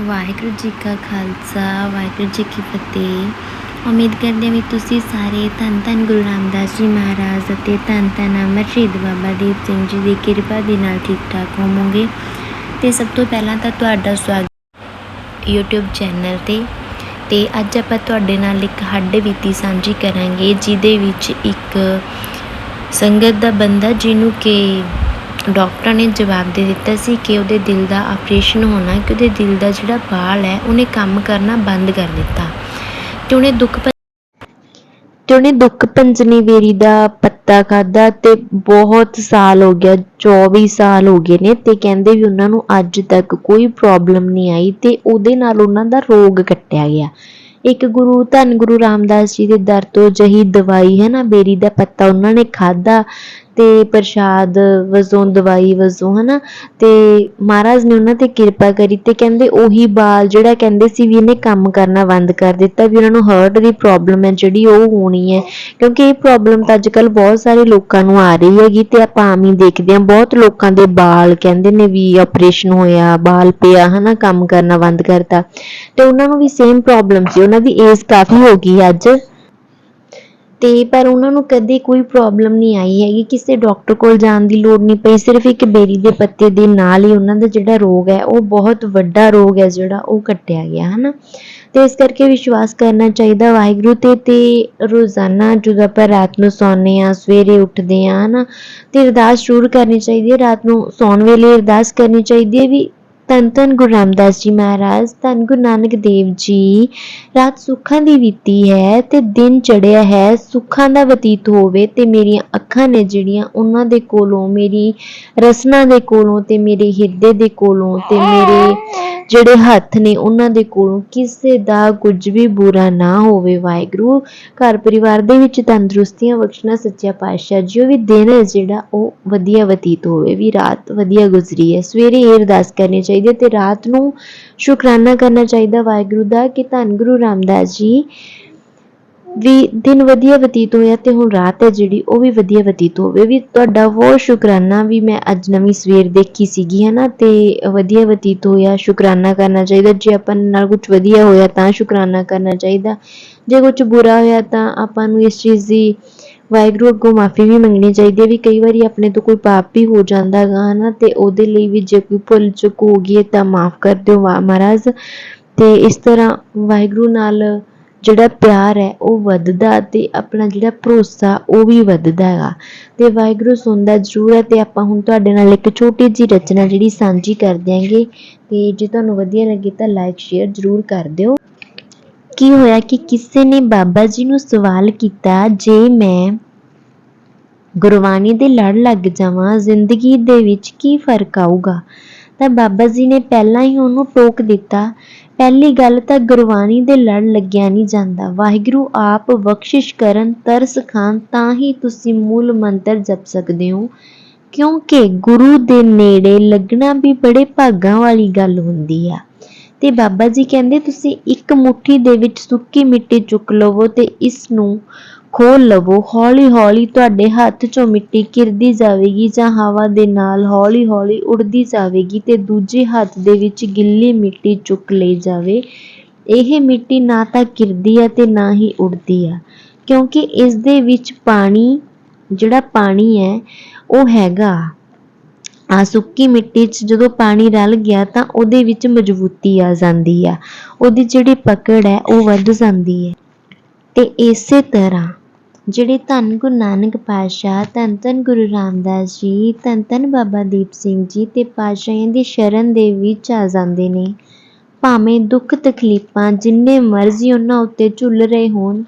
ਵਾਹਿਗੁਰੂ ਜੀ ਕਾ ਖਾਲਸਾ, ਵਾਹਿਗੁਰੂ ਜੀ ਕੀ ਫਤਿਹ। ਉਮੀਦ ਕਰਦੇ ਹਾਂ ਵੀ ਤੁਸੀਂ ਸਾਰੇ ਧੰਨ ਧੰਨ ਗੁਰੂ ਰਾਮਦਾਸ ਜੀ ਮਹਾਰਾਜ ਅਤੇ ਧੰਨ ਧੰਨ ਅਮਰ ਸ਼ਹੀਦ ਬਾਬਾ ਦੀਪ ਸਿੰਘ ਜੀ ਦੀ ਕਿਰਪਾ ਦੇ ਨਾਲ ਠੀਕ ਠਾਕ ਹੋਵੋਗੇ। ਤੇ ਸਭ ਤੋਂ ਪਹਿਲਾਂ ਤਾਂ ਤੁਹਾਡਾ ਸਵਾਗਤ YouTube ਚੈਨਲ ਤੇ। ਤੇ ਅੱਜ ਆਪਾਂ ਤੁਹਾਡੇ ਨਾਲ ਇੱਕ ਹੱਡ ਬੀਤੀ ਸਾਂਝੀ ਕਰਾਂਗੇ, ਜਿਹਦੇ ਵਿੱਚ ਇੱਕ ਸੰਗਤ ਦਾ ਬੰਦਾ ਜਿਹਨੂੰ ਕਿ ਡਾਕਟਰਾਂ ਨੇ ਜਵਾਬ ਦੇ ਦਿੱਤਾ ਸੀ ਕਿ ਉਹਦੇ ਦਿਲ ਦਾ ਆਪਰੇਸ਼ਨ ਹੋਣਾ ਕਿ ਉਹਦੇ ਦਿਲ ਦਾ ਜਿਹੜਾ ਬਾਲ ਹੈ, ਉਹਨੇ ਕੰਮ ਕਰਨਾ ਬੰਦ ਕਰ ਦਿੱਤਾ। ਤੇ ਉਹਨੇ ਦੁੱਖ ਤੇ ਉਹਨੇ ਦੁੱਖ ਭੰਜਨੀ ਵੇਰੀ ਦਾ ਪੱਤਾ ਖਾਦਾ ਤੇ ਬਹੁਤ ਸਾਲ ਹੋ ਗਿਆ 24 ਸਾਲ ਹੋ ਗਏ ਨੇ ਤੇ ਕਹਿੰਦੇ ਵੀ ਉਹਨਾਂ ਨੂੰ ਅੱਜ ਤੱਕ ਕੋਈ ਪ੍ਰੋਬਲਮ ਨਹੀਂ ਆਈ ਤੇ ਉਹਦੇ ਨਾਲ ਉਹਨਾਂ ਦਾ ਰੋਗ ਕੱਟਿਆ ਗਿਆ। ਇੱਕ ਗੁਰੂ, ਧੰਨ ਗੁਰੂ ਰਾਮਦਾਸ ਜੀ ਦੇ ਦਰ ਤੋਂ ਜਹੀ ਦਵਾਈ ਹੈ ਨਾ ਬੇਰੀ ਦਾ ਪੱਤਾ ਉਹਨਾਂ ਨੇ ਖਾਦਾ ਤੇ ਪ੍ਰਸ਼ਾਦ ਵਜੋਂ, ਦਵਾਈ ਵਜੋਂ, ਹਨਾ? ਤੇ ਮਹਾਰਾਜ ਨੇ ਉਹਨਾਂ ਤੇ ਕਿਰਪਾ ਕਰੀ ਤੇ ਕਹਿੰਦੇ ਉਹੀ ਬਾਲ ਜਿਹੜਾ ਕਹਿੰਦੇ ਸੀ ਵੀ ਇਹਨੇ ਕੰਮ ਕਰਨਾ ਬੰਦ ਕਰ ਦਿੱਤਾ ਵੀ ਉਹਨਾਂ ਨੂੰ ਹਾਰਟ ਦੀ ਪ੍ਰੋਬਲਮ ਹੈ, ਜਿਹੜੀ ਉਹ ਹੋਣੀ ਹੈ। ਕਿਉਂਕਿ ਇਹ ਪ੍ਰੋਬਲਮ ਤਾਂ ਅੱਜ ਕੱਲ ਬਹੁਤ ਸਾਰੇ ਲੋਕਾਂ ਨੂੰ ਆ ਰਹੀ ਹੈਗੀ ਤੇ ਆਪਾਂ ਆਮ ਹੀ ਦੇਖਦੇ ਹਾਂ, ਬਹੁਤ ਲੋਕਾਂ ਦੇ ਬਾਲ ਕਹਿੰਦੇ ਨੇ ਵੀ ਆਪਰੇਸ਼ਨ ਹੋਇਆ, ਬਾਲ ਪਿਆ, ਹਨਾ, ਕੰਮ ਕਰਨਾ ਬੰਦ ਕਰਤਾ। ਤੇ ਉਹਨਾਂ ਨੂੰ ਵੀ ਸੇਮ ਪ੍ਰੋਬਲਮ ਸੀ, ਉਹਨਾਂ ਦੀ ਏਜ ਕਾਫੀ ਹੋ ਗਈ ਅੱਜ। ਤੇ ਪਰ ਉਹਨਾਂ ਨੂੰ ਕਦੇ ਕੋਈ ਪ੍ਰੋਬਲਮ ਨਹੀਂ ਆਈ ਹੈਗੀ, ਕਿਸੇ ਡਾਕਟਰ ਕੋਲ ਜਾਣ ਦੀ ਲੋੜ ਨਹੀਂ ਪਈ, ਸਿਰਫ ਇੱਕ ਬੇਰੀ ਦੇ ਪੱਤੇ ਦੇ ਨਾਲ ਹੀ ਉਹਨਾਂ ਦਾ ਜਿਹੜਾ ਰੋਗ ਹੈ, ਉਹ ਬਹੁਤ ਵੱਡਾ ਰੋਗ ਹੈ ਜਿਹੜਾ ਉਹ ਕੱਟਿਆ ਗਿਆ, ਹਨਾ? ਤੇ ਇਸ ਕਰਕੇ ਵਿਸ਼ਵਾਸ ਕਰਨਾ ਚਾਹੀਦਾ ਵਾਹਿਗੁਰੂ ਤੇ ਤੇ ਰੋਜ਼ਾਨਾ ਜਦੋਂ ਆਪਾਂ ਰਾਤ ਨੂੰ ਸੌਂਦੇ ਆ ਸਵੇਰੇ ਉੱਠਦੇ ਆ ਹਨਾ, ਤੇ ਅਰਦਾਸ ਜ਼ਰੂਰ ਕਰਨੀ ਚਾਹੀਦੀ ਹੈ, ਰਾਤ ਨੂੰ ਸੌਣ ਵੇਲੇ ਅਰਦਾਸ ਕਰਨੀ ਚਾਹੀਦੀ ਹੈ ਵੀ ਧੰਨ ਧੰਨ ਗੁਰੂ ਰਾਮਦਾਸ ਜੀ ਮਹਾਰਾਜ, ਧੰਨ ਗੁਰੂ ਨਾਨਕ ਦੇਵ ਜੀ। ਰਾਤ ਸੁੱਖਾਂ ਦੀ ਬੀਤੀ ਹੈ ਤੇ ਦਿਨ ਚੜਿਆ ਹੈ, ਸੁੱਖਾਂ ਦਾ ਬਤੀਤ ਹੋਵੇ ਤੇ ਮੇਰੀਆਂ ਅੱਖਾਂ ਨੇ ਜਿਹੜੀਆਂ ਉਹਨਾਂ ਦੇ ਕੋਲੋਂ, ਮੇਰੀ ਰਸਨਾ ਦੇ ਕੋਲੋਂ ਤੇ ਮੇਰੇ ਹਿਰਦੇ ਦੇ ਕੋਲੋਂ ਤੇ ਮੇਰੇ ਜਿਹੜੇ ਹੱਥ ਨੇ ਉਹਨਾਂ ਦੇ ਕੋਲੋਂ ਕਿਸੇ ਦਾ ਕੁਝ ਵੀ ਬੁਰਾ ਨਾ ਹੋਵੇ, ਵਾਹਿਗੁਰੂ। ਘਰ ਪਰਿਵਾਰ ਦੇ ਵਿੱਚ ਤੰਦਰੁਸਤੀਆਂ ਬਖਸ਼ਣਾ ਸੱਚਾ ਪਾਤਸ਼ਾਹ ਜੀ, ਉਹ ਵੀ ਦਿਨ ਹੈ ਜਿਹੜਾ ਉਹ ਵਧੀਆ ਬਤੀਤ ਹੋਵੇ, ਵੀ ਰਾਤ ਵਧੀਆ ਗੁਜ਼ਰੀ ਹੈ। ਸਵੇਰੇ ਇਹ ਅਰਦਾਸ ਕਰਨੀ ਚਾਹੀਦੀ ਹੈ ਤੇ ਰਾਤ ਨੂੰ ਸ਼ੁਕਰਾਨਾ ਕਰਨਾ ਚਾਹੀਦਾ ਵਾਹਿਗੁਰੂ ਦਾ ਕਿ ਧੰਨ ਗੁਰੂ ਰਾਮਦਾਸ ਜੀ ਵੀ ਦਿਨ ਵਧੀਆ ਬਤੀਤ ਹੋਇਆ ਤੇ ਹੁਣ ਰਾਤ ਹੈ ਜਿਹੜੀ, ਉਹ ਵੀ ਵਧੀਆ ਬਤੀਤ ਹੋਵੇ। ਵੀ ਤੁਹਾਡਾ ਬਹੁਤ ਸ਼ੁਕਰਾਨਾ ਵੀ ਮੈਂ ਅੱਜ ਨਵੀਂ ਸਵੇਰ ਦੇਖੀ ਸੀਗੀ ਹੈ ਨਾ ਤੇ ਵਧੀਆ ਬਤੀਤ ਹੋਇਆ, ਸ਼ੁਕਰਾਨਾ ਕਰਨਾ ਚਾਹੀਦਾ। ਜੇ ਆਪਾਂ ਨਾਲ ਕੁਝ ਵਧੀਆ ਹੋਇਆ ਤਾਂ ਸ਼ੁਕਰਾਨਾ ਕਰਨਾ ਚਾਹੀਦਾ। ਜੇ ਕੁਝ ਬੁਰਾ ਹੋਇਆ ਤਾਂ ਆਪਾਂ ਨੂੰ ਇਸ ਚੀਜ਼ ਦੀ ਵਾਹਿਗੁਰੂ ਅੱਗੋਂ ਮਾਫੀ ਵੀ ਮੰਗਣੀ ਚਾਹੀਦੀ ਹੈ। ਵੀ ਕਈ ਵਾਰੀ ਆਪਣੇ ਤੋਂ ਕੋਈ ਪਾਪ ਵੀ ਹੋ ਜਾਂਦਾ ਗਾ, ਹਨਾ, ਤੇ ਉਹਦੇ ਲਈ ਵੀ ਜੇ ਕੋਈ ਭੁੱਲ ਚੁੱਕ ਹੋ ਗਈ ਹੈ ਤਾਂ ਮਾਫ ਕਰ ਦਿਓ ਵਾ- ਮਹਾਰਾਜ। ਤੇ ਇਸ ਤਰ੍ਹਾਂ ਵਾਹਿਗੁਰੂ ਨਾਲ ਜਿਹੜਾ ਪਿਆਰ ਹੈ, ਉਹ ਵੱਧਦਾ ਤੇ ਆਪਣਾ ਜਿਹੜਾ ਭਰੋਸਾ, ਉਹ ਵੀ ਵੱਧਦਾ ਹੈਗਾ। ਤੇ ਵਾਹਿਗੁਰੂ ਸੁਣਦਾ ਜ਼ਰੂਰ ਹੈ ਤੇ ਆਪਾਂ ਹੁਣ ਤੁਹਾਡੇ ਨਾਲ ਇੱਕ ਛੋਟੀ ਜਿਹੀ ਰਚਨਾ ਜਿਹੜੀ ਸਾਂਝੀ ਕਰ ਦਿਆਂਗੇ ਤੇ ਜੇ ਤੁਹਾਨੂੰ ਵਧੀਆ ਲੱਗੇ ਤਾਂ ਲਾਈਕ ਸ਼ੇਅਰ ਜ਼ਰੂਰ ਕਰ ਦਿਓ। ਕੀ ਹੋਇਆ ਕਿ ਕਿਸੇ ਨੇ ਬਾਬਾ ਜੀ ਨੂੰ ਸਵਾਲ ਕੀਤਾ, ਜੇ ਮੈਂ ਗੁਰਬਾਣੀ ਦੇ ਲੜ ਲੱਗ ਜਾਵਾਂ, ਜ਼ਿੰਦਗੀ ਦੇ ਵਿੱਚ ਕੀ ਫ਼ਰਕ ਆਊਗਾ? ਤਾਂ ਬਾਬਾ ਜੀ ਨੇ ਪਹਿਲਾਂ ਹੀ ਉਹਨੂੰ ਟੋਕ ਦਿੱਤਾ ਪਹਿਲੀ ਗੱਲ ਤਾਂ ਗੁਰਬਾਣੀ ਦੇ ਲੜ ਲੱਗਿਆ ਨਹੀਂ ਜਾਂਦਾ। ਵਾਹਿਗੁਰੂ ਆਪ ਬਖਸ਼ਿਸ਼ ਕਰਨ, ਤਰਸ ਖਾਨ ਤਾਂ ਹੀ ਤੁਸੀਂ ਮੂਲ ਮੰਤਰ ਜਪ ਸਕਦੇ ਹੋ। ਕਿਉਂਕਿ ਗੁਰੂ ਦੇ ਨੇੜੇ ਲੱਗਣਾ ਵੀ ਬੜੇ ਭਾਗਾਂ ਵਾਲੀ ਗੱਲ ਹੁੰਦੀ ਆ। ਤੇ ਬਾਬਾ ਜੀ ਕਹਿੰਦੇ, ਤੁਸੀਂ ਇੱਕ ਮੁਠੀ ਦੇ ਵਿੱਚ ਸੁੱਕੀ ਮਿੱਟੀ ਚੁੱਕ ਲਵੋ ਤੇ ਇਸ ਨੂੰ ਖੋਲ ਲਵੋ। ਹੌਲੀ ਹੌਲੀ ਤੁਹਾਡੇ ਹੱਥ 'ਚੋਂ ਮਿੱਟੀ ਘਿਰਦੀ ਜਾਵੇਗੀ ਜਾਂ ਹਵਾ ਦੇ ਨਾਲ ਹੌਲੀ ਹੌਲੀ ਉੱਡਦੀ ਜਾਵੇਗੀ ਤੇ ਦੂਜੇ ਹੱਥ ਦੇ ਵਿੱਚ ਗਿੱਲੀ ਮਿੱਟੀ ਚੁੱਕ ਲਈ ਜਾਵੇ। ਇਹ ਮਿੱਟੀ ਨਾ ਤਾਂ ਗਿਰਦੀ ਆ ਤੇ ਨਾ ਹੀ ਉੱਡਦੀ ਆ, ਕਿਉਂਕਿ ਇਸ ਦੇ ਵਿੱਚ ਪਾਣੀ, ਜਿਹੜਾ ਪਾਣੀ ਹੈ, ਉਹ ਹੈਗਾ। ਆ ਸੁੱਕੀ ਮਿੱਟੀ 'ਚ ਜਦੋਂ ਪਾਣੀ ਰਲ ਗਿਆ ਤਾਂ ਉਹਦੇ ਵਿੱਚ ਮਜ਼ਬੂਤੀ ਆ ਜਾਂਦੀ ਆ। ਉਹਦੀ ਜਿਹੜੀ ਪਕੜ ਹੈ, ਉਹ ਵੱਧ ਜਾਂਦੀ ਹੈ। ਤੇ ਇਸੇ ਤਰ੍ਹਾਂ ਜਿਹੜੇ ਧੰਨ ਗੁਰੂ ਨਾਨਕ ਪਾਤਸ਼ਾਹ, ਧੰਨ ਧੰਨ ਗੁਰੂ ਰਾਮਦਾਸ ਜੀ, ਧੰਨ ਧੰਨ ਬਾਬਾ ਦੀਪ ਸਿੰਘ ਜੀ ਤੇ ਪਾਤਸ਼ਾਹਾਂ ਦੀ ਸ਼ਰਨ ਦੇ ਵਿੱਚ ਆ ਜਾਂਦੇ ਨੇ। ਭਾਵੇਂ ਦੁੱਖ ਤਕਲੀਫਾਂ ਜਿੰਨੇ ਮਰਜ਼ੀ ਉਹਨਾਂ ਉੱਤੇ ਝੁੱਲ ਰਹੇ ਹੋਣ,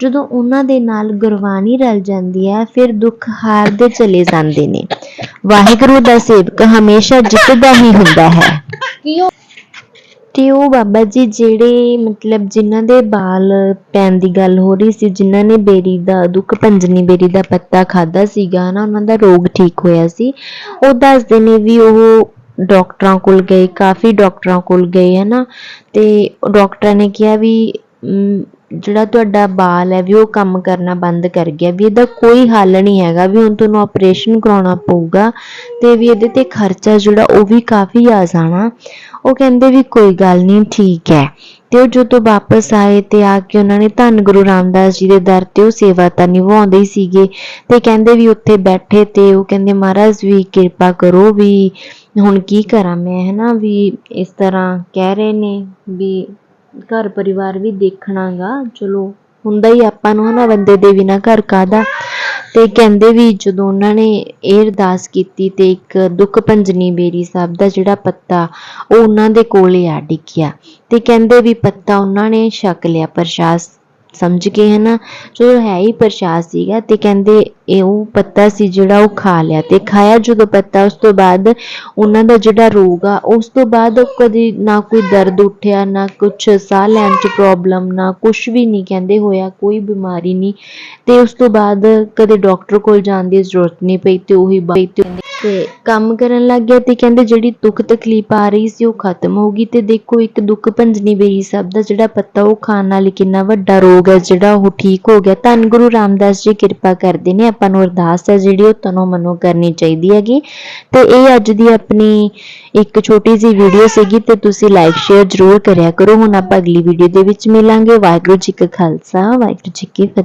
ਜਦੋਂ ਉਹਨਾਂ ਦੇ ਨਾਲ ਗੁਰਬਾਣੀ ਰਲ ਜਾਂਦੀ ਹੈ, ਫਿਰ ਦੁੱਖ ਹਾਰਦੇ ਚਲੇ ਜਾਂਦੇ ਨੇ। ਵਾਹਿਗੁਰੂ ਦਾ ਸੇਵਕ ਹਮੇਸ਼ਾ ਜਿੱਤਦਾ ਹੀ ਹੁੰਦਾ ਹੈ। ਤੇ ਉਹ ਬਾਬਾ ਜੀ ਜਿਹੜੇ ਮਤਲਬ ਜਿਨ੍ਹਾਂ ਦੇ ਬਾਲ ਪੈਣ ਦੀ ਗੱਲ ਹੋ ਰਹੀ ਸੀ, ਜਿਨ੍ਹਾਂ ਨੇ ਬੇਰੀ ਦਾ ਦੁੱਖ ਭੰਜਨੀ ਬੇਰੀ ਦਾ ਪੱਤਾ ਖਾਧਾ ਸੀਗਾ ਹੈ ਨਾ ਉਹਨਾਂ ਦਾ ਰੋਗ ਠੀਕ ਹੋਇਆ ਸੀ। ਉਹ ਦੱਸਦੇ ਨੇ ਵੀ ਉਹ ਡਾਕਟਰਾਂ ਕੋਲ ਗਏ, ਕਾਫੀ ਡਾਕਟਰਾਂ ਕੋਲ ਗਏ ਹੈ ਨਾ ਅਤੇ ਡਾਕਟਰਾਂ ਨੇ ਕਿਹਾ ਵੀ ਜਿਹੜਾ ਤੁਹਾਡਾ ਬਾਲ ਹੈ ਵੀ ਉਹ ਕੰਮ ਕਰਨਾ ਬੰਦ ਕਰ ਗਿਆ, ਵੀ ਇਹਦਾ ਕੋਈ ਹੱਲ ਨਹੀਂ ਹੈਗਾ, ਵੀ ਹੁਣ ਤੁਹਾਨੂੰ ਆਪਰੇਸ਼ਨ ਕਰਾਉਣਾ ਪਊਗਾ ਤੇ ਵੀ ਇਹਦੇ ਤੇ ਖਰਚਾ ਜਿਹੜਾ ਉਹ ਵੀ ਕਾਫੀ ਆ ਜਾਣਾ। ਉਹ ਕਹਿੰਦੇ ਵੀ ਕੋਈ ਗੱਲ ਨਹੀਂ, ਠੀਕ ਹੈ। ਤੇ ਉਹ ਜਦੋਂ ਵਾਪਸ ਆਏ ਤੇ ਆ ਕੇ ਉਹਨਾਂ ਨੇ ਧੰਨ ਗੁਰੂ ਰਾਮਦਾਸ ਜੀ ਦੇ ਦਰ ਤੇ ਉਹ ਸੇਵਾ ਤਾਂ ਨਿਭਾਉਂਦੇ ਹੀ ਸੀਗੇ ਤੇ ਕਹਿੰਦੇ ਵੀ ਉੱਥੇ ਬੈਠੇ ਤੇ ਉਹ ਕਹਿੰਦੇ, ਮਹਾਰਾਜ ਵੀ ਕਿਰਪਾ ਕਰੋ ਵੀ ਹੁਣ ਕੀ ਕਰਾਂ ਮੈਂ, ਹਨਾ, ਵੀ ਇਸ ਤਰ੍ਹਾਂ ਕਹਿ ਰਹੇ ਨੇ ਵੀ ਘਰ ਪਰਿਵਾਰ ਵੀ ਦੇਖਣਾ ਗਾ ਚਲੋ, ਹੁੰਦਾ ਹੀ ਆਪਾਂ ਨੂੰ ਹਨਾ ਬੰਦੇ ਦੇ ਬਿਨਾਂ ਘਰ ਕਾਹਦਾ? ਤੇ ਕਹਿੰਦੇ ਵੀ ਜਦੋਂ ਉਹਨਾਂ ਨੇ ਇਹ ਅਰਦਾਸ ਕੀਤੀ ਤੇ ਇੱਕ ਦੁੱਖ ਭੰਜਨੀ ਬੇਰੀ ਸਾਹਿਬ ਦਾ ਜਿਹੜਾ ਪੱਤਾ, ਉਹ ਉਹਨਾਂ ਦੇ ਕੋਲੇ ਆ ਡਿੱਗਿਆ। ਤੇ ਕਹਿੰਦੇ ਵੀ ਪੱਤਾ ਉਹਨਾਂ ਨੇ ਛਕ ਲਿਆ, ਪ੍ਰਸ਼ਾਦ ਸਮਝ ਕੇ ਹਨਾ ਚਲੋ ਹੈ ਹੀ ਪ੍ਰਸ਼ਾਦ ਸੀਗਾ ਤੇ ਕਹਿੰਦੇ ਇਹ ਉਹ ਪੱਤਾ ਸੀ ਜਿਹੜਾ ਉਹ ਖਾ ਲਿਆ ਤੇ ਖਾਇਆ ਜਦੋਂ ਪੱਤਾ, ਉਸ ਤੋਂ ਬਾਅਦ ਉਹਨਾਂ ਦਾ ਜਿਹੜਾ ਰੋਗ ਆ, ਉਸ ਤੋਂ ਬਾਅਦ ਕਦੇ ਨਾ ਕੋਈ ਦਰਦ ਉੱਠਿਆ, ਨਾ ਕੁਛ ਸਾਹ ਲੈਣ 'ਚ ਪ੍ਰੋਬਲਮ ਨਾ ਕੁਛ ਵੀ ਨਹੀਂ ਕਹਿੰਦੇ ਹੋਇਆ, ਕੋਈ ਬਿਮਾਰੀ ਨਹੀਂ ਤੇ ਉਸ ਤੋਂ ਬਾਅਦ ਕਦੇ ਡਾਕਟਰ ਕੋਲ ਜਾਣ ਦੀ ਜ਼ਰੂਰਤ ਨਹੀਂ ਪਈ ਤੇ ਉਹੀ ਬਾ- ਤੇ ਤੇ ਕੰਮ ਕਰਨ ਲੱਗ ਗਿਆ ਤੇ ਕਹਿੰਦੇ ਜਿਹੜੀ ਦੁੱਖ ਤਕਲੀਫ ਆ ਰਹੀ ਸੀ ਉਹ ਖਤਮ ਹੋ ਗਈ ਤੇ ਦੇਖੋ ਇੱਕ ਦੁੱਖ ਭੰਜਨੀ ਬੇਰੀ ਸਾਹਿਬ ਦਾ ਜਿਹੜਾ ਪੱਤਾ ਉਹ ਖਾਣ ਨਾਲ ਕਿੰਨਾ ਵੱਡਾ ਰੋਗ ਹੈ, ਜਿਹੜਾ ਉਹ ਠੀਕ ਹੋ ਗਿਆ। ਧੰਨ ਗੁਰੂ ਰਾਮਦਾਸ ਜੀ ਕਿਰਪਾ ਕਰਦੇ ਨੇ, ਆਪਾਂ ਨੂੰ ਅਰਦਾਸ ਹੈ ਜਿਹੜੀ ਉਹ ਤਨੋ ਮਨੋ ਕਰਨੀ ਚਾਹੀਦੀ ਹੈਗੀ। ਤੇ ਇਹ ਅੱਜ ਦੀ ਆਪਣੀ ਇੱਕ ਛੋਟੀ ਜਿਹੀ ਵੀਡੀਓ ਸੀਗੀ ਤੇ ਤੁਸੀਂ ਲਾਈਕ ਸ਼ੇਅਰ ਜ਼ਰੂਰ ਕਰਿਆ ਕਰੋ। ਹੁਣ ਆਪਾਂ ਅਗਲੀ ਵੀਡੀਓ ਦੇ ਵਿੱਚ ਮਿਲਾਂਗੇ। ਵਾਹਿਗੁਰੂ ਜੀ ਕਾ ਖਾਲਸਾ, ਵਾਹਿਗੁਰੂ ਜੀ ਕੀ ਫਤਿਹ।